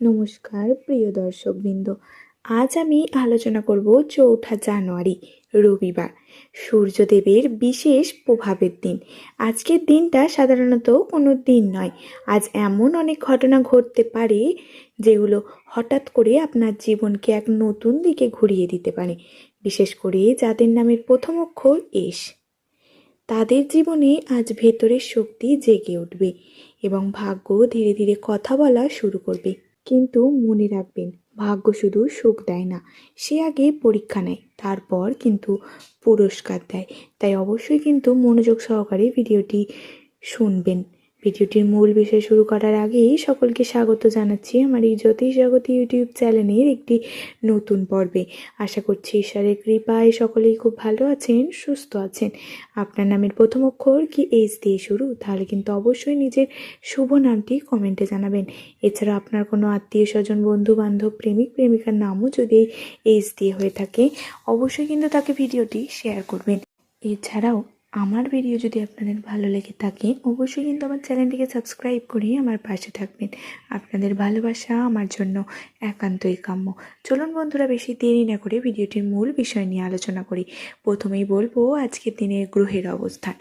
নমস্কার, প্রিয় দর্শকবৃন্দ। আজ আমি আলোচনা করব চৌঠা জানুয়ারি, রবিবার, সূর্যদেবের বিশেষ প্রভাবের দিন। আজকের দিনটা সাধারণত কোনো দিন নয়, আজ এমন অনেক ঘটনা ঘটতে পারে যেগুলো হঠাৎ করে আপনার জীবনকে এক নতুন দিকে ঘুরিয়ে দিতে পারে, বিশেষ করে যাদের নামের প্রথম অক্ষর এস। তাদের জীবনে আজ ভেতরের শক্তি জেগে উঠবে এবং ভাগ্য ধীরে ধীরে কথা বলা শুরু করবে। কিন্তু মনে রাখবেন। ভাগ্য শুধু সুখ দেয় না, সে আগে পরীক্ষা নেয়, তারপর কিন্তু পুরস্কার দেয়। তাই অবশ্যই কিন্তু মনোযোগ সহকারে ভিডিওটি শুনবেন। ভিডিওটির মূল বিষয় শুরু করার আগেই সকলকে স্বাগত জানাচ্ছি আমার এই জ্যোতিষ জগতী ইউটিউব চ্যানেলের একটি নতুন পর্বে। আশা করছি ঈশ্বরের কৃপায় সকলেই খুব ভালো আছেন, সুস্থ আছেন। আপনার নামের প্রথম অক্ষর কি এইচ দিয়ে শুরু? তাহলে কিন্তু অবশ্যই নিজের শুভ নামটি কমেন্টে জানাবেন। এছাড়া আপনার কোনো আত্মীয় স্বজন বন্ধু বান্ধব প্রেমিক, প্রেমিকার নামও যদি এই এইচ দিয়ে হয়ে থাকে, অবশ্যই কিন্তু তাকে ভিডিওটি শেয়ার করবেন। এছাড়াও আমার ভিডিও যদি আপনাদের ভালো লেগে থাকে, অবশ্যই কিন্তু আমার চ্যানেলটিকে সাবস্ক্রাইব করে আমার পাশে থাকবেন। আপনাদের ভালোবাসা আমার জন্য একান্তই কাম্য। চলুন বন্ধুরা, বেশি দেরি না করে ভিডিওটির মূল বিষয় নিয়ে আলোচনা করি। প্রথমেই বলব, আজকের দিনের গ্রহের অবস্থান।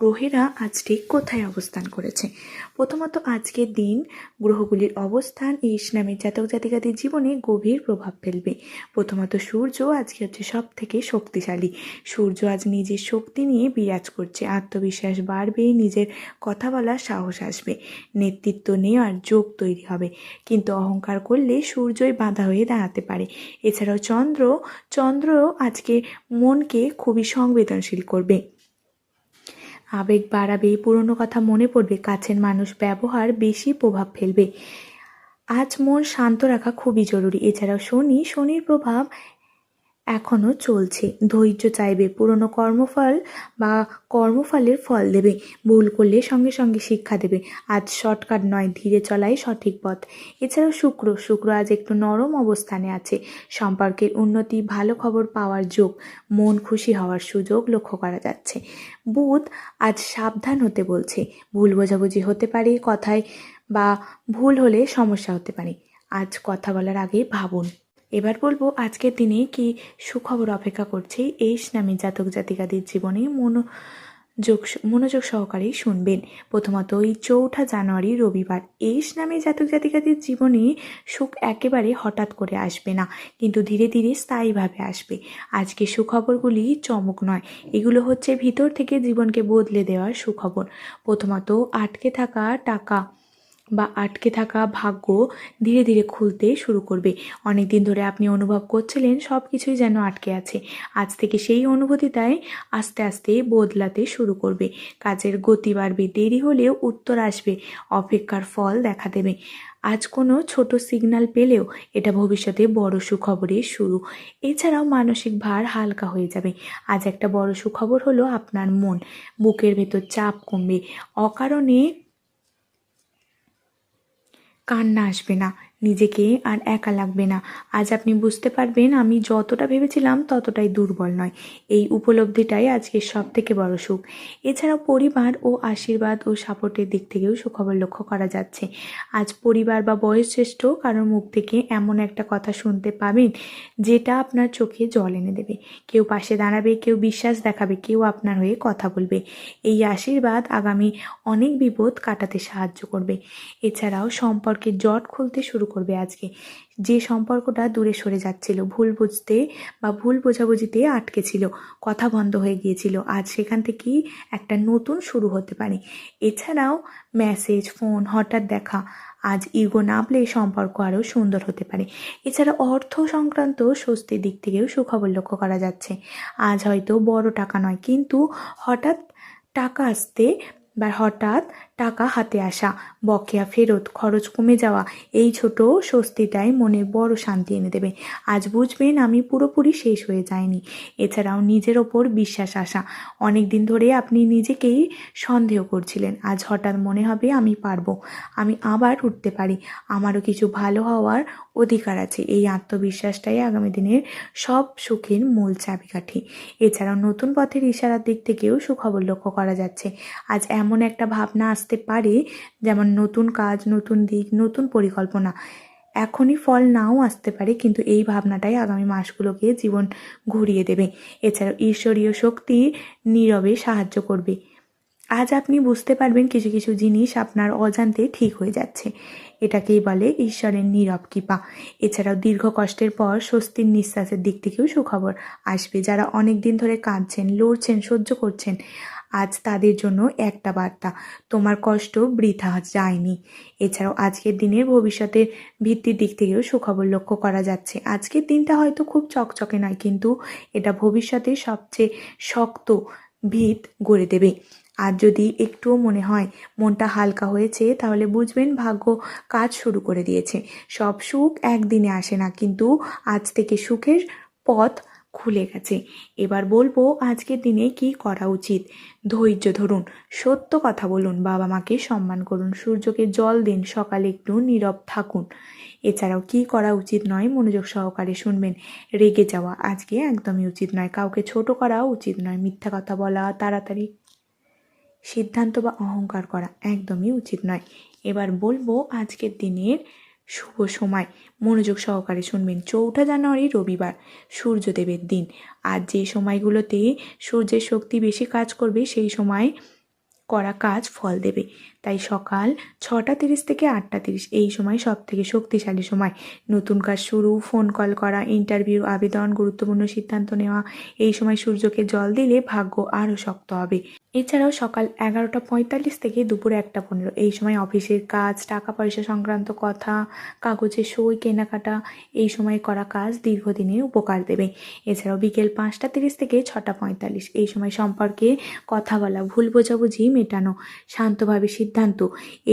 গ্রহেরা আজকে কোথায় অবস্থান করেছে? প্রথমত আজকের দিন গ্রহগুলির অবস্থান এই নামের জাতক জাতিকাদের জীবনে গভীর প্রভাব ফেলবে। প্রথমত সূর্য আজকে হচ্ছে সব থেকে শক্তিশালী। সূর্য আজ নিজের শক্তি নিয়ে বিরাজ করছে। আত্মবিশ্বাস বাড়বে, নিজের কথা বলার সাহস আসবে। নেতৃত্ব নেওয়ার যোগ তৈরি হবে। কিন্তু অহংকার করলে সূর্যই বাধা হয়ে দাঁড়াতে পারে। এছাড়াও চন্দ্র চন্দ্র আজকে মনকে খুবই সংবেদনশীল করবে। আবেগ বাড়াবে পুরনো কথা মনে পড়বে, কাছের মানুষ ব্যবহার বেশি প্রভাব ফেলবে। আজ মন শান্ত রাখা খুবই জরুরি। এছাড়াও শনি, শনির প্রভাব এখনও চলছে। ধৈর্য চাইবে, পুরনো কর্মফল বা কর্মফলের ফল দেবে। ভুল করলে সঙ্গে সঙ্গে শিক্ষা দেবে। আজ শর্টকাট নয়, ধীরে চলাই সঠিক পথ। এছাড়াও শুক্র শুক্র আজ একটু নরম অবস্থানে আছে। সম্পর্কের উন্নতি, ভালো খবর পাওয়ার যোগ, মন খুশি হওয়ার সুযোগ লক্ষ্য করা যাচ্ছে। বুধ আজ সাবধান হতে বলছে। ভুল বোঝাবুঝি হতে পারে, কথায় বা ভুল হলে সমস্যা হতে পারে। আজ কথা বলার আগে ভাবুন। এবার বলব আজকের দিনে কি সুখবর অপেক্ষা করছে এই নামে জাতক জাতিকাদের জীবনে মনোযোগ মনোযোগ সহকারে শুনবেন। প্রথমত, এই চৌঠা জানুয়ারি রবিবার এইস নামে জাতক জাতিকাদের জীবনে সুখ একেবারে হঠাৎ করে আসবে না, কিন্তু ধীরে ধীরে স্থায়ীভাবে আসবে। আজকে সুখবরগুলি চমক নয়, এগুলো হচ্ছে ভিতর থেকে জীবনকে বদলে দেওয়ার সুখবর। প্রথমত, আটকে থাকা টাকা বা আটকে থাকা ভাগ্য ধীরে ধীরে খুলতে শুরু করবে। অনেক দিন ধরে আপনি অনুভব করছিলেন সব কিছুই যেন আটকে আছে। আজ থেকে সেই অনুভূতিটাই আস্তে আস্তে বদলাতে শুরু করবে। কাজের গতি বাড়বে, দেরি হলেও উত্তর আসবে, অপেক্ষার ফল দেখা দেবে। আজ কোনো ছোট সিগন্যাল পেলেও এটা ভবিষ্যতে বড় সুখবরের শুরু। এছাড়াও মানসিক ভার হালকা হয়ে যাবে। আজ একটা বড় সুখবর হলো আপনার মন। বুকের ভেতর চাপ কমবে। অকারণে কান্না আসবে না। নিজেকে আর একা লাগবে না। আজ আপনি বুঝতে পারবেন, আমি যতটা ভেবেছিলাম ততটাই দুর্বল নয়। এই উপলব্ধিটাই আজকের সব থেকে বড় সুখ। এছাড়াও পরিবার ও আশীর্বাদ ও সাপোর্টের দিক থেকেও সুখবর লক্ষ্য করা যাচ্ছে। আজ পরিবার বা বয়োজ্যেষ্ঠ কারোর মুখ থেকে এমন একটা কথা শুনতে পাবেন, যেটা আপনার চোখে জল এনে দেবে। কেউ পাশে দাঁড়াবে, কেউ বিশ্বাস দেখাবে, কেউ আপনার হয়ে কথা বলবে। এই আশীর্বাদ আগামী অনেক বিপদ কাটাতে সাহায্য করবে। এছাড়াও সম্পর্কে জট খুলতে শুরু করবে আজকে। যে সম্পর্কটা দূরে সরে যাচ্ছিল, ভুল বুঝতে বা ভুল বোঝাবুঝিতে আটকে ছিল, কথা বন্ধ হয়ে গিয়েছিল, আজ সেখান থেকেই একটা নতুন শুরু হতে পারে। এছাড়াও মেসেজ ফোন হঠাৎ দেখা, আজ ইগো নামলে সম্পর্ক আরও সুন্দর হতে পারে। এছাড়া অর্থ সংক্রান্ত স্বস্তির দিক থেকেও সুখবর লক্ষ্য করা যাচ্ছে। আজ হয়তো বড় টাকা নয়, কিন্তু হঠাৎ টাকা আসতে বা হঠাৎ টাকা হাতে আসা, বকেয়া ফেরত, খরচ কমে যাওয়া, এই ছোট স্বস্তিটাই মনে বড় শান্তি এনে দেবে। আজ বুঝবেন আমি পুরোপুরি শেষ হয়ে যায়নি এছাড়াও নিজের ওপর বিশ্বাস আসা। অনেক দিন ধরে আপনি নিজেকেই সন্দেহ করছিলেন। আজ হঠাৎ মনে হবে আমি পারব। আমি আবার উঠতে পারি। আমারও কিছু ভালো হওয়ার অধিকার আছে। এই আত্মবিশ্বাসটাই আগামী দিনের সব সুখের মূল চাবিকাঠি। এছাড়াও নতুন পথের ইশারার দিক থেকেও সুখবর লক্ষ্য করা যাচ্ছে। আজ এমন একটা ভাবনা আসতে পারে, যেমন নতুন কাজ, নতুন দিক, নতুন পরিকল্পনা। এখনই ফল নাও আসতে পারে, কিন্তু এই ভাবনাটাই আগামী মাসগুলোকে জীবন ঘুরিয়ে দেবে। এছাড়াও ঈশ্বরীয় শক্তি নীরবে সাহায্য করবে। আজ আপনি বুঝতে পারবেন কিছু কিছু জিনিস আপনার অজান্তে ঠিক হয়ে যাচ্ছে। এটাকেই বলে ঈশ্বরের নীরব কৃপা। এছাড়াও দীর্ঘ কষ্টের পর স্বস্তির নিঃশ্বাসের দিক থেকেও সুখবর আসবে। যারা অনেক দিন ধরে কাঁদছেন, লড়ছেন, সহ্য করছেন আজ তাদের জন্য একটা বার্তা। তোমার কষ্ট বৃথা যায়নি। এছাড়াও আজকের দিনের ভবিষ্যতের ভিত্তির দিক থেকেও সুখবর লক্ষ্য করা যাচ্ছে। আজকের দিনটা হয়তো খুব চকচকে নয়, কিন্তু এটা ভবিষ্যতে সবচেয়ে শক্ত ভিত গড়ে দেবে। আর যদি একটুও মনে হয় মনটা হালকা হয়েছে, তাহলে বুঝবেন ভাগ্য কাজ শুরু করে দিয়েছে। সব সুখ একদিনে আসে না, কিন্তু আজ থেকে সুখের পথ খুলে গেছে। এবার বলব আজকের দিনে কি করা উচিত। ধৈর্য ধরুন, সত্য কথা বলুন, বাবা মাকে সম্মান করুন, সূর্যকে জল দিন, সকালে একটু নীরব থাকুন। এছাড়াও কি করা উচিত নয়, মনোযোগ সহকারে শুনবেন। রেগে যাওয়া আজকে একদমই উচিত নয়, কাউকে ছোট করা উচিত নয়, মিথ্যা কথা বলা, তাড়াতাড়ি সিদ্ধান্ত বা অহংকার করা একদমই উচিত নয়। এবার বলব আজকের দিনের শুভ সময়। মনোযোগ সহকারে শুনবেন। চৌঠা জানুয়ারি, রবিবার, সূর্যদেবের দিন। আর যে সময়গুলোতে সূর্যের শক্তি বেশি কাজ করবে, সেই সময় করা কাজ ফল দেবে। তাই সকাল ছটা তিরিশ থেকে আটটা তিরিশ, এই সময় সব থেকে শক্তিশালী সময়। নতুন কাজ শুরু ফোন কল করা ইন্টারভিউ আবেদন, গুরুত্বপূর্ণ সিদ্ধান্ত নেওয়া, এই সময় সূর্যকে জল দিলে ভাগ্য আরও শক্ত হবে। এছাড়াও সকাল এগারোটা পঁয়তাল্লিশ থেকে দুপুর একটা পনেরো। এই সময় অফিসের কাজ টাকা পয়সা সংক্রান্ত কথা কাগজে সই, কেনাকাটা, এই সময় করা কাজ দীর্ঘদিনে উপকার দেবে। এছাড়াও বিকেল পাঁচটা তিরিশ থেকে ছটা পঁয়তাল্লিশ। এই সময় সম্পর্কে কথা বলা, ভুল বোঝাবুঝি মেটানো, শান্তভাবে সিদ্ধান্ত,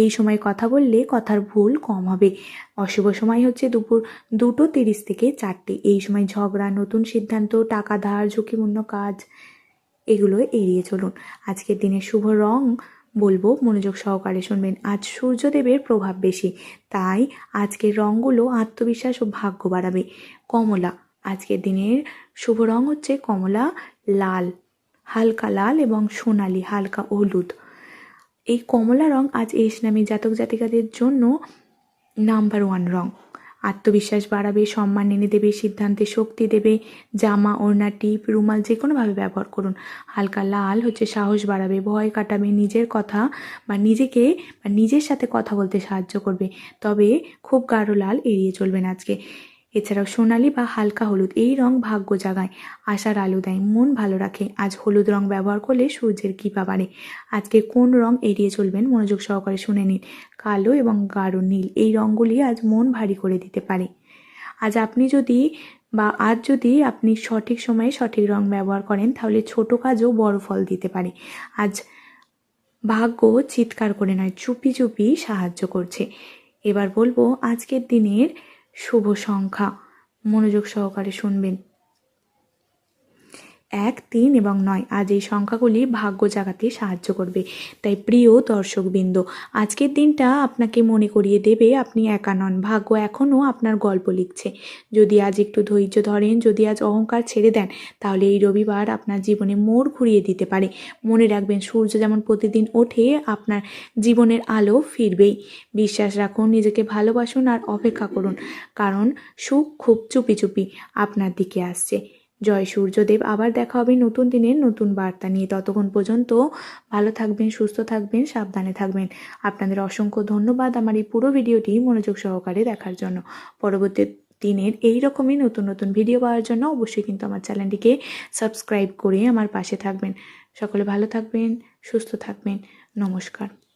এই সময় কথা বললে কথার ভুল কম হবে। অশুভ সময় হচ্ছে দুপুর দুটো তিরিশ থেকে চারটে। এই সময় ঝগড়া, নতুন সিদ্ধান্ত, টাকা ধার, ঝুঁকিপূর্ণ কাজ এগুলো এড়িয়ে চলুন। আজকের দিনের শুভ রং বলব, মনোযোগ সহকারে শুনবেন। আজ সূর্যদেবের প্রভাব বেশি, তাই আজকের রঙগুলো আত্মবিশ্বাস ও ভাগ্য বাড়াবে। কমলা, আজকের দিনের শুভ রং হচ্ছে কমলা, লাল, হালকা লাল এবং সোনালি, হালকা হলুদ। এই কমলা রং আজ এস নামী জাতক জাতিকাদের জন্য নাম্বার ওয়ান রং। আত্মবিশ্বাস বাড়াবে, সম্মান এনে দেবে, সিদ্ধান্তে শক্তি দেবে, জামা, ওড়না, টিপ, রুমাল যে কোনোভাবে ব্যবহার করুন। হালকা লাল হচ্ছে সাহস বাড়াবে, ভয় কাটাবে, নিজের কথা বা নিজেকে বা নিজের সাথে কথা বলতে সাহায্য করবে। তবে খুব গাঢ় লাল এড়িয়ে চলবেন আজকে। এছাড়াও সোনালি বা হালকা হলুদ, এই রং ভাগ্য জাগায়। আশার আলো দেয়, মন ভালো রাখে। আজ হলুদ রং ব্যবহার করলে সূর্যের কৃপা বাড়ে। আজকে কোন রং এড়িয়ে চলবেন মনোযোগ সহকারে শুনে নিন। কালো এবং গাঢ় নীল, এই রঙগুলি আজ মন ভারী করে দিতে পারে। আজ আপনি যদি বা আজ যদি আপনি সঠিক সময়ে সঠিক রং ব্যবহার করেন, তাহলে ছোট কাজও বড় ফল দিতে পারে। আজ ভাগ্য চিৎকার করে নয়, চুপি চুপি সাহায্য করছে। এবার বলব, আজকের দিনের শুভ সংখ্যা। মনোযোগ সহকারে শুনবেন। এক, তিন এবং নয়। আজ এই সংখ্যাগুলি ভাগ্য জাগাতে সাহায্য করবে। তাই প্রিয় দর্শকবৃন্দ, আজকের দিনটা আপনাকে মনে করিয়ে দেবে আপনি একা নন। ভাগ্য এখনও আপনার গল্প লিখছে। যদি আজ একটু ধৈর্য ধরেন, যদি আজ অহংকার ছেড়ে দেন, তাহলে এই রবিবার আপনার জীবনে মোড় ঘুরিয়ে দিতে পারে। মনে রাখবেন, সূর্য যেমন প্রতিদিন ওঠে, আপনার জীবনের আলো ফিরবেই। বিশ্বাস রাখুন, নিজেকে ভালোবাসুন আর অপেক্ষা করুন। কারণ সুখ খুব চুপি চুপি আপনার দিকে আসছে। জয় সূর্যদেব, আবার দেখা হবে নতুন দিনের নতুন বার্তা নিয়ে। ততক্ষণ পর্যন্ত ভালো থাকবেন, সুস্থ থাকবেন, সাবধানে থাকবেন। আপনাদের অসংখ্য ধন্যবাদ আমার এই পুরো ভিডিওটি মনোযোগ সহকারে দেখার জন্য। পরবর্তী দিনের এই রকমই নতুন নতুন ভিডিও পাওয়ার জন্য অবশ্যই কিন্তু আমার চ্যানেলটিকে সাবস্ক্রাইব করে আমার পাশে থাকবেন। সকলে ভালো থাকবেন, সুস্থ থাকবেন। নমস্কার।